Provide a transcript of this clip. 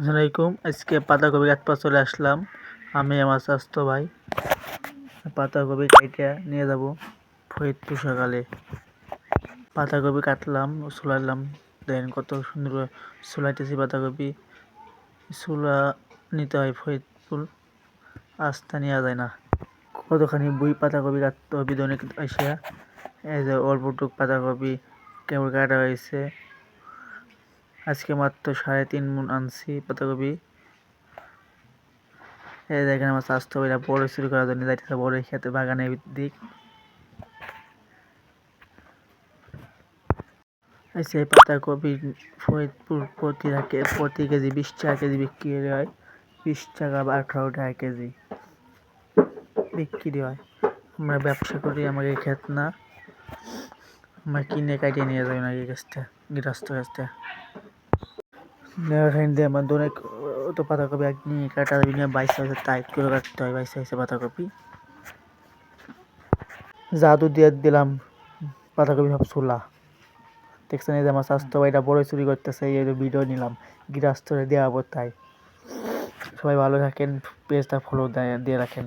আসসালামাইকুম আজকে পাতাকপি কাটপা চলে আসলাম। আমি আমার স্বাস্থ্য ভাই। পাতাকপি কেটে নিয়ে যাব ফরিদপুর সকালে। পাতাকপি কাটলাম চুলাইলাম দেন কত সুন্দর করে চুলাইতেছি পাতাকপি। চুলা নিতে হয় ফরিদপুর। আস্তা নেওয়া যায় না। কতখানি বই পাতাকপি কাটতে হবে দৈনিক এসে। এই যে অল্পটুক পাতাকপি কেমন কাটা হয়েছে। আজকে মাত্র সাড়ে তিন মন আনছি পাতাকপি এই দেখেন আমার স্বাস্থ্য ভাইরা বড় শুরু করার জন্য যাইতেছে, বড় খেতে বাগানের দিক। এই পাতাকপি ফরিদপুর প্রতি প্রতি কেজি বিশ টাকা কেজি বিক্রি হয়। বিশ টাকা বা আঠারো টাকা কেজি বিক্রি হয়। আমরা ব্যবসা করি আমাকে খেত না আমরা কিনে কাটিয়ে নিয়ে যাই না গাছটা, গৃহস্থ গাছটা? নেওয়ার দিয়ে আমার অনেক তো পাতাকপি এক নিয়ে কাটা যাবে নিয়ে বাইশ সাইজে টাইট করে কাটতে হয়, বাইশ সাইজে পাতাকপি। জাদু দিয়ে দিলাম পাতাকপি সব ছোলা দেখছেন এই যে আমার স্বাস্থ্য ভাইটা বড় চুরি করতেছে, এই ভিডিও নিলাম, গৃহস্থরে দেওয়া তাই সবাই ভালো থাকেন, পেজটা ফলো দিয়ে রাখেন।